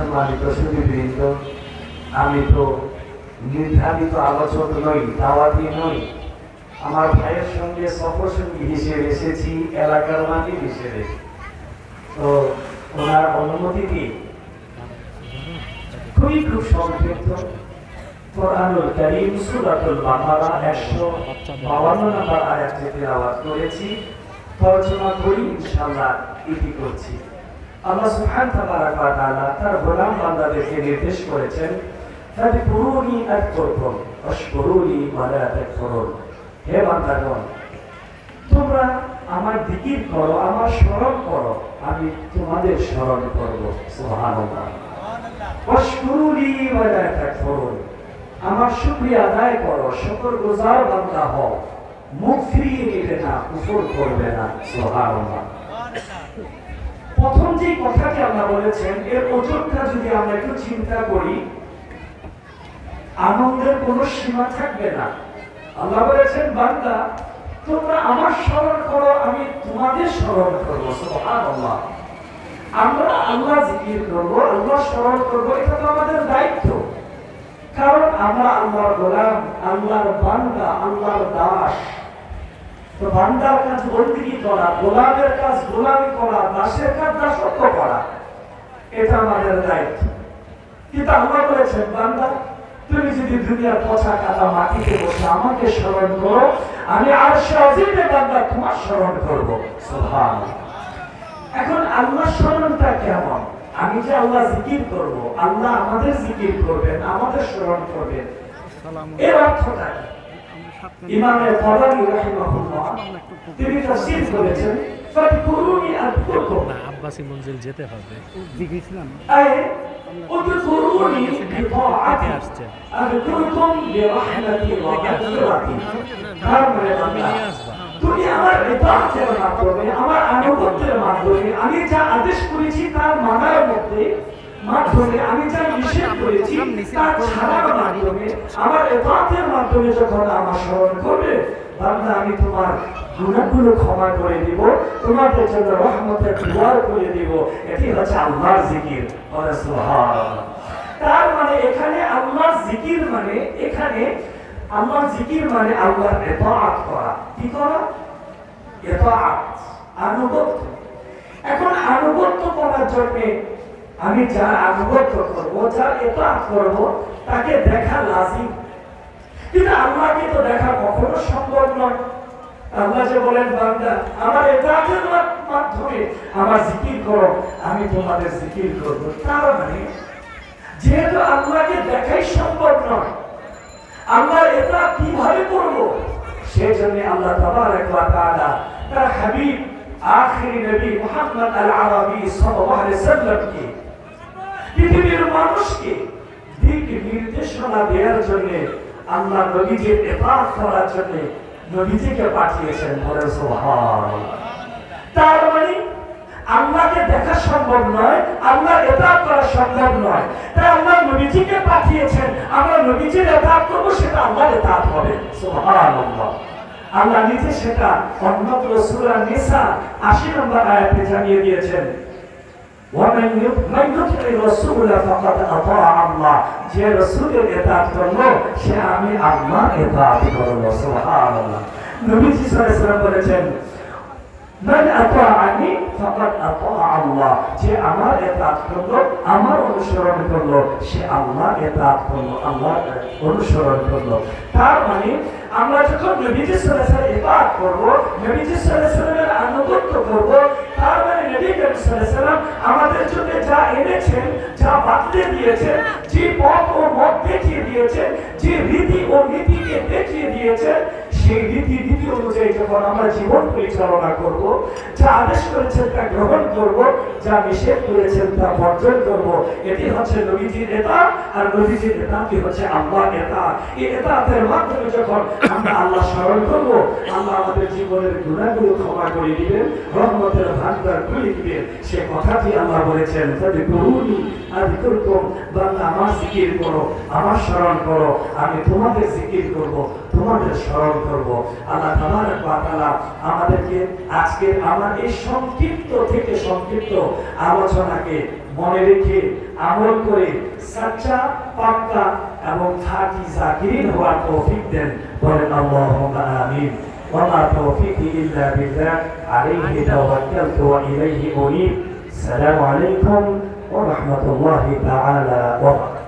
সম্মানিত সুদীবৃন্দ আমি তো নির্ধারিত আলোচক নই, দাওয়াতি নই। আমার ভাইয়ের সঙ্গে সফরসঙ্গী হিসেবে এসেছি, এলাকার মাটি হিসেবে। তো ওনার অনুমতি দিয়ে খুবই খুব সংক্ষিপ্ত। কোরআনুল করিম, সূরাতুল বাকারা 152 নম্বর আয়াত থেকে আওয়াজ করেছি। তর্জমা করি ইতি করছি। আল্লাহ বান্দাদেরকে নির্দেশ করেছেন ফাদকুরুনি হে তোমরা আমার করো, আমার স্মরণ করো, আমি তোমাদের স্মরণ আমার শুকরিয়া আদায় করো শুকর গুজার বান্দা হও। মুখ ফিরিয়ে নেবে না, কুফর করবে না, সুবহানাল্লাহ। প্রথম যে কথাটি আল্লাহ বলেছেন, এর ওজনটা যদি আমরা একটু চিন্তা করি, আনন্দের কোনো সীমা থাকবে না। আল্লাহ বলেছেন, বান্দা, তোমরা আমার স্মরণ করো, আমি তোমাদের স্মরণ করব, সুবহানাল্লাহ। আমরা আল্লাহ জিকির করব, আল্লাহ স্মরণ করব, এটা তো আমাদের দায়িত্ব। কারণ আমরা আল্লাহর গোলাম, আল্লাহর বান্দা, আল্লাহর দাস। তো কাজ বন্দিগি করা, গোলামের কাজ গোলামি করা, দাসের কাজ দাসত্ব করা। এটা আমাদের দায়িত্ব। কিন্তু আল্লাহ বলেছেন, বান্দা, তুমি যদি দুনিয়ার পচা কাটা মাটিতে বসে আমাকে স্মরণ করো, আমি আর সাজিদে বান্দা তোমার স্মরণ করব। এখন আল্লাহ স্মরণটা কেমন? আমি যে আল্লাহ জিকির করব, আল্লাহ আমাদের জিকির করবেন, আমাদের স্মরণ করবেন। এর অর্থটা? ইমামে রাহিমাহুল্লাহ তিনি তাফসীর করেছেন ফাদকুরুনি আযকুরকুম না আব্বাসি মঞ্জিল যেতে হবে। আয় উযকুরুনি বিতাআতি আসছে। আযকুরকুম বিরহমাতি ওয়া মাগফিরাতি। তার মানে বান্দা, তুমি আমার ইবাদতের মাধ্যমে আমার আনুগত্যের মাধ্যমে আমি যা আদেশ করেছি তার মানার মধ্যে মাধ্যমে আমি যা নিষেধ করেছি তার ছাড়ার মাধ্যমে আমার ইবাদতের মাধ্যমে যখন আমার স্মরণ করবে বান্দা আমি তোমার গুণাগুলো ক্ষমা করে দিব তোমাদের জন্য রহমতের দুয়ার করে দিব। এটি হচ্ছে আল্লাহর জিকির। তার মানে এখানে আল্লাহর জিকির মানে এখানে আল্লাহর জিকির মানে আল্লাহর ইতাআত করা। কি করা? ইতাআত আনুগত্য। এখন আনুগত্য করার জন্য আমি যার আনুগত্য করব যার ইতাআত করব তাকে দেখা লাজিম। কিন্তু আল্লাহকে তো দেখা কখনো সম্ভব নয়। আল্লাহ যে বলেন, বান্দা, আমার মা- মাধ্যমে আমার জিকির করো, আমি তোমাদের জিকির করব। তার মানে যেহেতু আল্লাহকে দেখাই সম্ভব নয় আমরা এটা কীভাবে করব, সেজন্য আল্লাহ তাবারক ওয়া তাআলা তার হাবিব, আখির নবী মুহাম্মদ আল আরবি সাল্লাল্লাহু আলাইহি সাল্লামকে পৃথিবীর মানুষকে দিক নির্দেশনা দেওয়ার জন্য, আল্লাহ নবীজির ইতাআত করার জন্য নবীজিকে পাঠিয়েছেন বলে তার মানে আল্লাহকে দেখা সম্ভব নয়, আল্লাহ এতাব করা সম্ভব নয়। তাই আল্লাহ নবীজিকে পাঠিয়েছেন, আমরা নবীজির এতাব করব, সেটা আল্লাহর এতাব হবে। সুবহানাল্লাহ। আল্লাহ নিজে সেটা অন্যত্র সূরা নিসা 80 নম্বর আয়াতে জানিয়ে দিয়েছেন। যে রাসূলের ইতাআত করল, সে আমি আল্লাহর ইতাআত করল, সুবহানাল্লাহ। নবীজি ওয়াসাল্লাম বলেছেন, মান আতাআনি ফাকাদ আতাআ আল্লাহ। যে আমার ইতাআত করল, আমার অনুসরণ করল, সে আল্লাহ ইতাআত করল আল্লাহ অনুসরণ করল। তার মানে আমরা যখন নবীজি সাল্লাল্লাহু আলাইহি ওয়াসাল্লাম ইতাআত করব, নবীজি সাল্লাল্লাহু আলাইহি ওয়াসাল্লামের আনুগত্য করব ওয়াসাল্লাম আমাদের জন্য যা এনেছেন, যা বাতলে দিয়েছেন, যে পথ ও মত দেখিয়ে দিয়েছেন, যে রীতি ও নীতিকে দেখিয়ে দিয়েছেন সেই রীতি নীতি অনুযায়ী যখন আমরা জীবন পরিচালনা করব, যা আদেশ করেছেন তা গ্রহণ করব, যা নিষেধ করেছেন তা বর্জন করব, এটি হচ্ছে নবীজির নেতা, আর নবীজির নেতাটি হচ্ছে আল্লাহ নেতা। এই নেতাদের মাধ্যমে যখন আমরা আল্লাহ স্মরণ করব, আল্লাহ আমাদের জীবনের গুণাগুলো ক্ষমা করে দিবেন, রহমতের ভান্ডার খুলে দিবেন। সে কথাটি আল্লাহ বলেছেন তবে করুনি আর বিতর্কম বাংলা আমার জিকির করো, আমার স্মরণ করো, আমি তোমাদের জিকির করব, তোমাদের স্মরণ করব আল্লাহ তাবারক ওয়া তাআলা আমাদেরকে আজকের আমার এই সংক্ষিপ্ত থেকে সংক্ষিপ্ত আলোচনাকে মনে রেখে আমল করে সাচ্চা পাক্কা এবং খাঁটি জাকিরিন হওয়ার তৌফিক দেন বলেন আল্লাহুম্মা আমিন وما توفيقي إلا بالله عليه توكلت وإليه أنيب السلام عليكم ورحمة الله تعالى وبركاته